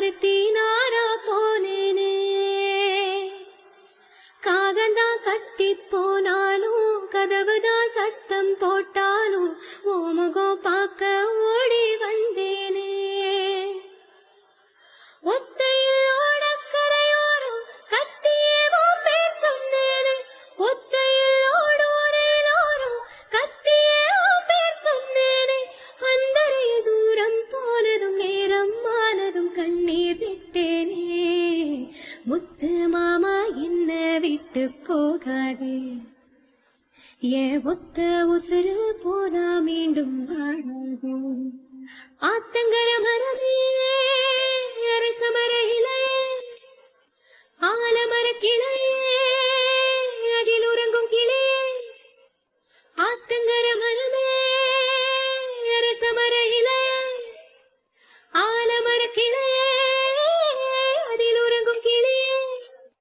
பருத்தினாரா போனேனே. காகந்தான் கத்தி போனாலும் கதவுதான் சத்தம் போட்டா முத்து மாமா என்ன விட்டு போகாது. என் ஒத்த உசுறு போனா மீண்டும் வாழாது ஆத்தங்கர மரமே அரச மர இலையே. ஆலமர கிளையே.